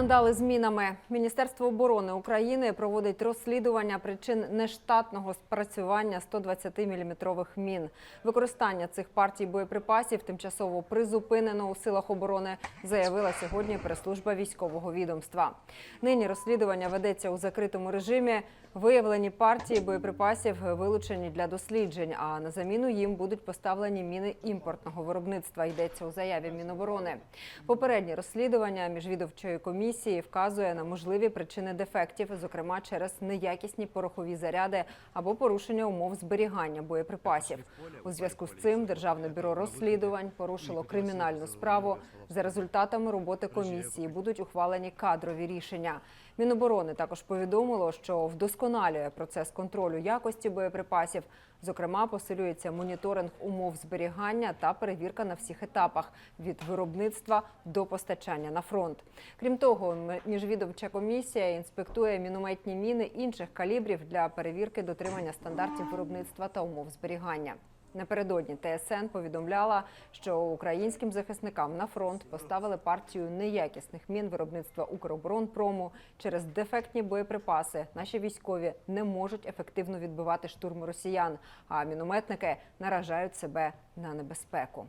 Скандали з мінами. Міністерство оборони України проводить розслідування причин нештатного спрацювання 120-мм мін. Використання цих партій боєприпасів тимчасово призупинено у силах оборони, заявила сьогодні прес-служба військового відомства. Нині розслідування ведеться у закритому режимі. Виявлені партії боєприпасів вилучені для досліджень, а на заміну їм будуть поставлені міни імпортного виробництва. Йдеться у заяві Міноборони. Попереднє розслідування міжвідомчої комісії вказує на можливі причини дефектів, зокрема через неякісні порохові заряди або порушення умов зберігання боєприпасів. У зв'язку з цим Державне бюро розслідувань порушило кримінальну справу. За результатами роботи комісії будуть ухвалені кадрові рішення. Міноборони також повідомило, що вдосконалює процес контролю якості боєприпасів. Зокрема, посилюється моніторинг умов зберігання та перевірка на всіх етапах від виробництва до постачання на фронт. Крім того, м- міжвідомча комісія інспектує мінометні міни інших калібрів для перевірки дотримання стандартів виробництва та умов зберігання. Напередодні ТСН повідомляла, що українським захисникам на фронт поставили партію неякісних мін виробництва Укроборонпрому. Через дефектні боєприпаси наші військові не можуть ефективно відбивати штурми росіян, а мінометники наражають себе на небезпеку.